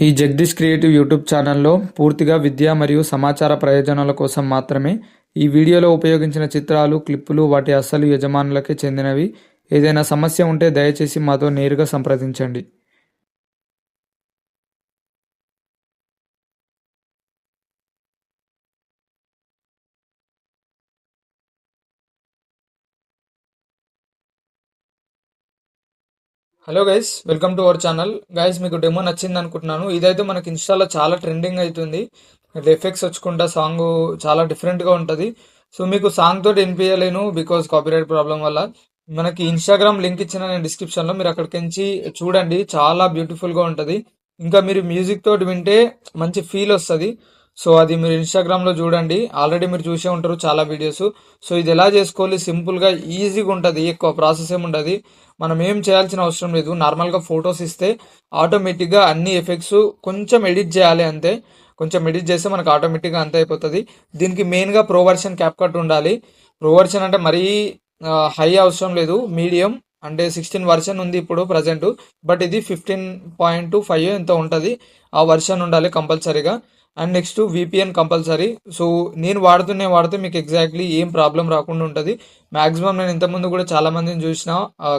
ఈ Jagadish creative YouTube ఛానల్లో పూర్తిగా విద్య మరియు సమాచార ప్రయోజనాల కోసం మాత్రమే ఈ వీడియోలో ఉపయోగించిన చిత్రాలు క్లిప్పులు వాటి అసలు యజమానులకే చెందినవి. ఏదైనా సమస్య ఉంటే దయచేసి మాతో నేరుగా సంప్రదించండి. Hello guys welcome to our channel guys మీకు డెమో నచ్చింది అనుకుంటున్నాను. ఇదైతే మనకి ఇన్స్టాలో చాలా ట్రెండింగ్ అవుతుంది ఎఫెక్ట్స్ వచ్చుకుంటా సాంగ్ చాలా డిఫరెంట్గా ఉంటుంది. సో మీకు సాంగ్ తోటి వినిపించలేను బికాస్ కాపీరైట్ ప్రాబ్లం వల్ల. మనకి ఇన్స్టాగ్రామ్ లింక్ ఇచ్చిన నేను డిస్క్రిప్షన్లో మీరు అక్కడికి చూడండి. చాలా బ్యూటిఫుల్గా ఉంటుంది. ఇంకా మీరు మ్యూజిక్ తోటి వింటే మంచి ఫీల్ వస్తుంది. సో అది మీరు ఇన్స్టాగ్రామ్లో చూడండి. ఆల్రెడీ మీరు చూసే ఉంటారు చాలా వీడియోస్ సో ఇది ఎలా చేసుకోవాలి? సింపుల్గా ఈజీగా ఉంటుంది. ఎక్కువ ప్రాసెస్ ఏమి ఉండదు. మనం ఏం చేయాల్సిన అవసరం లేదు. నార్మల్గా ఫొటోస్ ఇస్తే ఆటోమేటిక్గా అన్ని ఎఫెక్ట్స్ కొంచెం ఎడిట్ చేయాలి అంతే. కొంచెం ఎడిట్ చేస్తే మనకు ఆటోమేటిక్గా అంతే అయిపోతుంది. దీనికి మెయిన్గా ప్రో వర్షన్ క్యాప్ కట్ ఉండాలి. ప్రో వర్షన్ అంటే మరీ హై అవసరం లేదు. మీడియం అంటే సిక్స్టీన్ వర్షన్ ఉంది ఇప్పుడు ప్రజెంట్ బట్ ఇది ఫిఫ్టీన్ పాయింట్ ఫైవ్ ఎంత ఉంటుంది. ఆ వర్షన్ ఉండాలి కంపల్సరీగా. And next VPN compulsory so నేను వాడుతూనే వాడితే మీకు ఎగ్జాక్ట్లీ ఏం ప్రాబ్లం రాకుండా ఉంటుంది. మాక్సిమం నేను ఇంతకుముందు కూడా చాలా మందిని చూసిన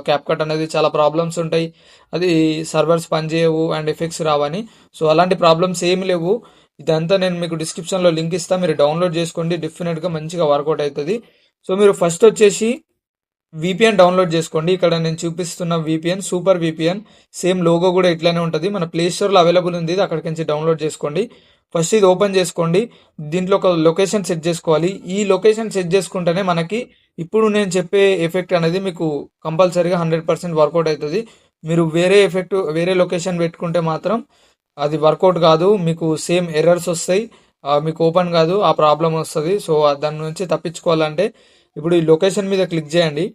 క్యాప్ కట్ అనేది చాలా ప్రాబ్లమ్స్ ఉంటాయి. అది సర్వర్స్ పనిచేయవు అండ్ ఎఫెక్ట్స్ రావని. సో అలాంటి ప్రాబ్లమ్స్ ఏమి లేవు. ఇదంతా నేను మీకు డిస్క్రిప్షన్లో లింక్ ఇస్తాను మీరు డౌన్లోడ్ చేసుకోండి. డెఫినెట్గా మంచిగా వర్కౌట్ అవుతుంది సో మీరు ఫస్ట్ వచ్చేసి విపిఎన్ డౌన్లోడ్ చేసుకోండి. ఇక్కడ నేను చూపిస్తున్న VPN super VPN same logo కూడా ఇట్లానే ఉంటుంది. మన ప్లే స్టోర్లో అవైలబుల్ ఉంది. అక్కడికి నుంచి డౌన్లోడ్ చేసుకోండి. ఫస్ట్ ఇది ఓపెన్ చేసుకోండి. దీంట్లో ఒక లొకేషన్ సెట్ చేసుకోవాలి. ఈ లొకేషన్ సెట్ చేసుకుంటేనే మనకి ఇప్పుడు నేను చెప్పే ఎఫెక్ట్ అనేది మీకు కంపల్సరీగా హండ్రెడ్ పర్సెంట్ వర్కౌట్ అవుతుంది. మీరు వేరే ఎఫెక్ట్ వేరే లొకేషన్ పెట్టుకుంటే మాత్రం అది వర్కౌట్ కాదు. మీకు సేమ్ ఎర్రర్స్ వస్తాయి. మీకు ఓపెన్ కాదు. ఆ ప్రాబ్లం వస్తుంది. సో దాని నుంచి తప్పించుకోవాలంటే ఇప్పుడు ఈ లొకేషన్ మీద క్లిక్ చేయండి.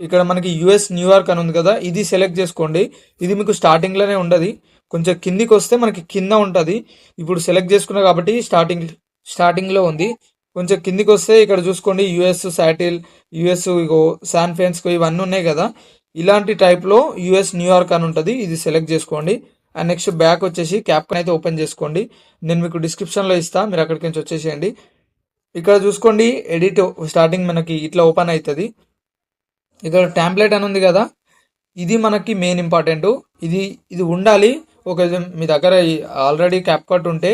ఇక్కడ మనకి యుఎస్ న్యూయార్క్ అని ఉంది కదా. ఇది సెలెక్ట్ చేసుకోండి. ఇది మీకు స్టార్టింగ్లోనే ఉండదు. కొంచెం కిందికి వస్తే మనకి కింద ఉంటుంది. ఇప్పుడు సెలెక్ట్ చేసుకున్నా కాబట్టి స్టార్టింగ్ స్టార్టింగ్లో ఉంది. కొంచెం కిందికి వస్తే ఇక్కడ చూసుకోండి యుఎస్ శాటిల్ యుఎస్ ఇగో శాన్ ఫ్రాన్సిస్కో ఇవన్నీ ఉన్నాయి కదా. ఇలాంటి టైప్లో యుఎస్ న్యూయార్క్ అని ఉంటుంది. ఇది సెలెక్ట్ చేసుకోండి. అండ్ నెక్స్ట్ బ్యాక్ వచ్చేసి క్యాప్కన్ అయితే ఓపెన్ చేసుకోండి. నేను మీకు డిస్క్రిప్షన్లో ఇస్తాను మీరు అక్కడికి నుంచి వచ్చేసేయండి. ఇక్కడ చూసుకోండి ఎడిట్ స్టార్టింగ్ మనకి ఇట్లా ఓపెన్ అవుతుంది ఇక్కడ ట్యాంప్లెట్ అని ఉంది కదా. ఇది మనకి మెయిన్ ఇంపార్టెంట్ ఇది ఇది ఉండాలి. ఒక మీ దగ్గర ఆల్రెడీ క్యాప్ కట్ ఉంటే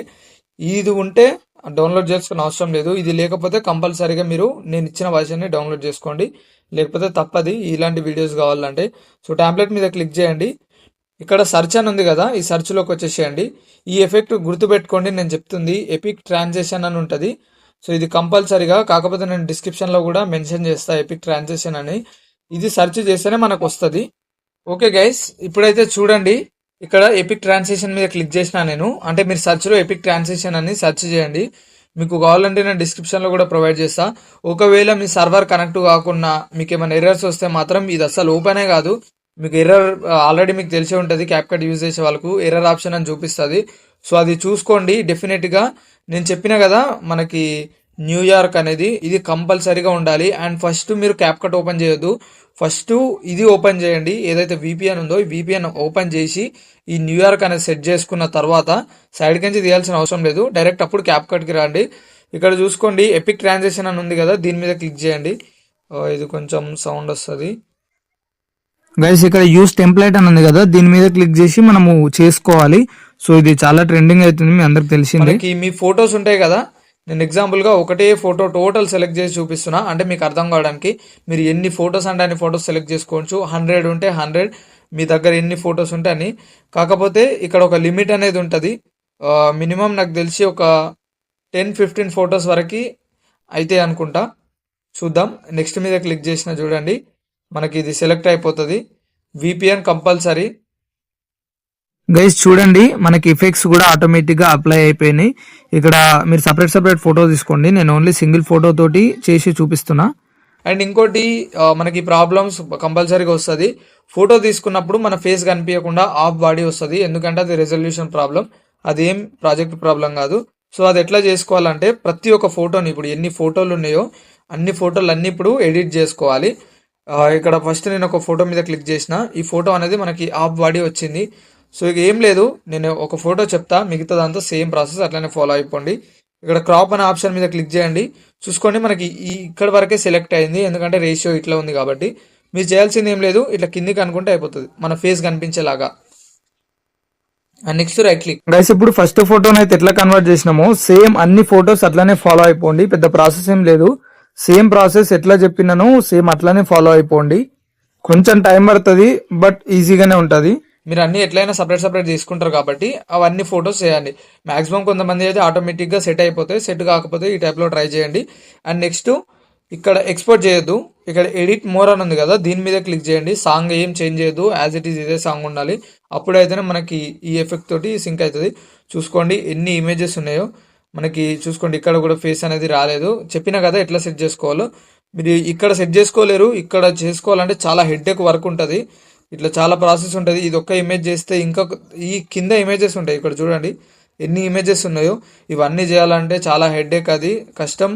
ఇది ఉంటే డౌన్లోడ్ చేసుకునే అవసరం లేదు. ఇది లేకపోతే కంపల్సరీగా మీరు నేను ఇచ్చిన వర్షన్ని డౌన్లోడ్ చేసుకోండి. లేకపోతే తప్పది ఇలాంటి వీడియోస్ కావాలంటే. సో ట్యాబ్లెట్ మీద క్లిక్ చేయండి. ఇక్కడ సర్చ్ అని ఉంది కదా ఈ సర్చ్లోకి వచ్చేసేయండి. ఈ ఎఫెక్ట్ గుర్తుపెట్టుకోండి నేను చెప్తుంది. ఎపిక్ ట్రాన్సాక్షన్ అని ఉంటుంది. సో ఇది కంపల్సరీగా కాకపోతే నేను డిస్క్రిప్షన్లో కూడా మెన్షన్ చేస్తా ఎపిక్ ట్రాన్సాక్షన్ అని. ఇది సెర్చ్ చేస్తేనే మనకు వస్తుంది. ఓకే గైస్ ఇప్పుడైతే చూడండి. ఇక్కడ ఎపిక్ ట్రాన్సాక్షన్ మీద క్లిక్ చేసిన నేను. అంటే మీరు సర్చ్లో ఎపిక్ ట్రాన్సాక్షన్ అని సెర్చ్ చేయండి. మీకు కావాలంటే నేను డిస్క్రిప్షన్లో కూడా ప్రొవైడ్ చేస్తా. ఒకవేళ మీ సర్వర్ కనెక్ట్ కాకుండా మీకు ఏమైనా ఎర్రర్స్ వస్తే మాత్రం ఇది అసలు ఓపెనే కాదు. మీకు ఎర్రర్ ఆల్రెడీ మీకు తెలిసే ఉంటుంది క్యాప్కట్ యూజ్ చేసే వాళ్ళకు ఎర్రర్ ఆప్షన్ అని చూపిస్తుంది. సో అది చూసుకోండి డెఫినెట్గా నేను చెప్పిన కదా మనకి న్యూయార్క్ అనేది ఇది కంపల్సరీగా ఉండాలి. అండ్ ఫస్ట్ మీరు క్యాప్కట్ ఓపెన్ చేయొద్దు. ఫస్ట్ ఇది ఓపెన్ చేయండి. ఏదైతే విపిఎన్ ఉందో ఈ విపిఎన్ ఓపెన్ చేసి ఈ న్యూయార్క్ అనేది సెట్ చేసుకున్న తర్వాత సైడ్ నుంచి తీయాల్సిన అవసరం లేదు. డైరెక్ట్ అప్పుడు క్యాప్ కట్కి రండి. ఇక్కడ చూసుకోండి ఎపిక్ ట్రాన్సాక్షన్ అని ఉంది కదా దీని మీద క్లిక్ చేయండి. ఇది కొంచెం సౌండ్ వస్తుంది. గైస్ ఇక్కడ యూస్ టెంప్లెట్ అని ఉంది కదా దీని మీద క్లిక్ చేసి మనము చేసుకోవాలి. సో ఇది చాలా ట్రెండింగ్ అవుతుంది మీ అందరికి తెలిసింది. మీ ఫొటోస్ ఉంటాయి కదా నేను ఎగ్జాంపుల్గా ఒకటే ఫోటో టోటల్ సెలెక్ట్ చేసి చూపిస్తున్నా. అంటే మీకు అర్థం కావడానికి మీరు ఎన్ని ఫొటోస్ అంటే అన్ని ఫొటోస్ సెలెక్ట్ చేసుకోవచ్చు. హండ్రెడ్ ఉంటే హండ్రెడ్ మీ దగ్గర ఎన్ని ఫొటోస్ ఉంటే అని కాకపోతే ఇక్కడ ఒక లిమిట్ అనేది ఉంటుంది. మినిమం నాకు తెలిసి ఒక టెన్ ఫిఫ్టీన్ ఫొటోస్ వరకు అయితే అనుకుంటా. చూద్దాం. నెక్స్ట్ మీద క్లిక్ చేసిన చూడండి. మనకి ఇది సెలెక్ట్ అయిపోతుంది. విపిఎన్ కంపల్సరీ గైస్ చూడండి మనకి ఎఫెక్ట్స్ కూడా ఆటోమేటిక్గా అప్లై అయిపోయినాయి. ఇక్కడ మీరు సపరేట్ సపరేట్ ఫోటో తీసుకోండి. నేను ఓన్లీ సింగిల్ ఫోటో తోటి చేసి చూపిస్తున్నా. అండ్ ఇంకోటి మనకి ప్రాబ్లమ్స్ కంపల్సరీగా వస్తుంది. ఫోటో తీసుకున్నప్పుడు మన ఫేస్ కనిపించకుండా ఆఫ్ బాడీ వస్తుంది. ఎందుకంటే అది రెజల్యూషన్ ప్రాబ్లం అదేం ప్రాజెక్ట్ ప్రాబ్లం కాదు. సో అది ఎట్లా చేసుకోవాలంటే ప్రతి ఒక్క ఫోటోని ఇప్పుడు ఎన్ని ఫోటోలు ఉన్నాయో అన్ని ఫోటోలు అన్ని ఇప్పుడు ఎడిట్ చేసుకోవాలి. ఇక్కడ ఫస్ట్ నేను ఒక ఫోటో మీద క్లిక్ చేసిన. ఈ ఫోటో అనేది మనకి ఆఫ్ బాడీ వచ్చింది. సో ఇక ఏం లేదు నేను ఒక ఫోటో చెప్తా మిగతాదంతా సేమ్ ప్రాసెస్ అట్లనే ఫాలో అయిపోండి. ఇక్కడ క్రాప్ అనే ఆప్షన్ మీద క్లిక్ చేయండి. చూసుకోండి మనకి ఈ ఇక్కడ వరకే సెలెక్ట్ అయింది ఎందుకంటే రేషియో ఇట్లా ఉంది కాబట్టి. మీరు చేయాల్సింది ఏం లేదు ఇట్లా కిందికి అనుకుంటే అయిపోతుంది మన ఫేస్ కనిపించేలాగా. నెక్స్ట్ రైట్ క్లిక్ గైస్ ఇప్పుడు ఫస్ట్ ఫోటోని అయితే ఎట్లా కన్వర్ట్ చేసినామో సేమ్ అన్ని ఫోటోస్ అట్లానే ఫాలో అయిపోండి పెద్ద ప్రాసెస్ ఏం లేదు. సేమ్ ప్రాసెస్ ఎట్లా చెప్పినాను సేమ్ అట్లానే ఫాలో అయిపోండి. కొంచెం టైం పడుతుంది బట్ ఈజీగానే ఉంటుంది. మీరు అన్ని ఎట్లయినా సపరేట్ సపరేట్ తీసుకుంటారు కాబట్టి అవన్నీ ఫొటోస్ చేయండి. మాక్సిమం కొంతమంది అయితే ఆటోమేటిక్గా సెట్ అయిపోతాయి సెట్ కాకపోతే ఈ టైప్లో ట్రై చేయండి. అండ్ నెక్స్ట్ ఇక్కడ ఎక్స్పోర్ట్ చేయొద్దు. ఇక్కడ ఎడిట్ మోర్ అని ఉంది కదా దీని మీద క్లిక్ చేయండి. సాంగ్ ఏం చేంజ్ చేయొద్దు. యాజ్ ఇట్ ఈస్ ఇదే సాంగ్ ఉండాలి. అప్పుడైతేనే మనకి ఈ ఎఫెక్ట్ తోటి సింక్ అవుతుంది చూసుకోండి ఎన్ని ఇమేజెస్ ఉన్నాయో. మనకి చూసుకోండి ఇక్కడ కూడా ఫేస్ అనేది రాలేదు. చెప్పినా కదా ఎట్లా సెట్ చేసుకోవాలో. మీరు ఇక్కడ సెట్ చేసుకోలేరు. ఇక్కడ చేసుకోవాలంటే చాలా హెడ్ వర్క్ ఉంటుంది. ఇట్లా చాలా ప్రాసెస్ ఉంటుంది. ఇది ఒక్క ఇమేజ్ చేస్తే ఇంకా ఈ కింద ఇమేజెస్ ఉంటాయి. ఇక్కడ చూడండి. ఎన్ని ఇమేజెస్ ఉన్నాయో. ఇవన్నీ చేయాలంటే చాలా హెడ్ఏక్ అది. కష్టం.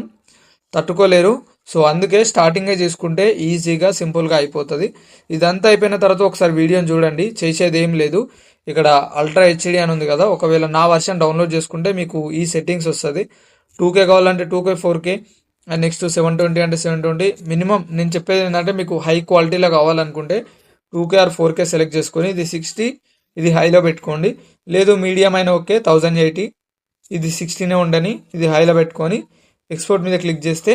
తట్టుకోలేరు. సో అందుకే స్టార్టింగే చేసుకుంటే ఈజీగా సింపుల్గా అయిపోతుంది. ఇదంతా అయిపోయిన తర్వాత ఒకసారి వీడియోని చూడండి. చేసేది ఏం లేదు. ఇక్కడ అల్ట్రా హెచ్డి అని ఉంది కదా. ఒకవేళ నా వర్షన్ డౌన్లోడ్ చేసుకుంటే మీకు ఈ సెట్టింగ్స్ వస్తుంది. టూ కే కావాలంటే two K four K and next seven twenty అంటే సెవెన్ ట్వంటీ మినిమం నేను చెప్పేది ఏంటంటే మీకు హై క్వాలిటీలో కావాలనుకుంటే two K or four K select చేసుకొని ఇది సిక్స్టీ ఇది హైలో పెట్టుకోండి. లేదు మీడియం అయినా ఓకే థౌజండ్ ఎయిటీ. ఇది సిక్స్టీనే ఉండని ఇది హైలో పెట్టుకొని ఎక్స్పోర్ట్ మీద క్లిక్ చేస్తే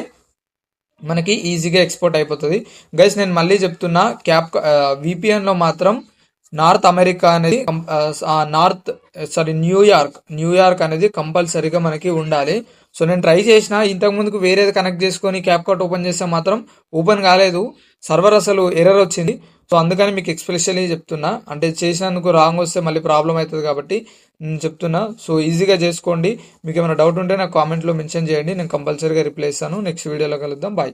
మనకి ఈజీగా ఎక్స్పోర్ట్ అయిపోతుంది. గైస్ నేను మళ్ళీ చెప్తున్నా క్యాప్ విపిఎన్లో మాత్రం నార్త్ అమెరికా అనేది North sorry New York New York అనేది కంపల్సరీగా మనకి ఉండాలి. సో నేను ట్రై చేసిన ఇంతకుముందుకు వేరేది కనెక్ట్ చేసుకొని క్యాప్ కట్ ఓపెన్ చేస్తే మాత్రం ఓపెన్ కాలేదు. సర్వర్ అసలు ఎర్రర్ వచ్చింది. సో అందుకని మీకు ఎక్స్పెషల్లీ చెప్తున్నా. అంటే చేసినందుకు రాంగ్ వస్తే మళ్ళీ ప్రాబ్లం అవుతుంది కాబట్టి నేను చెప్తున్నా. సో ఈజీగా చేసుకోండి. మీకు ఏమైనా డౌట్ ఉంటే నాకు కామెంట్లో మెన్షన్ చేయండి. నేను కంపల్సరీగా రిప్లై ఇస్తాను. నెక్స్ట్ వీడియోలో కలుద్దాం. బాయ్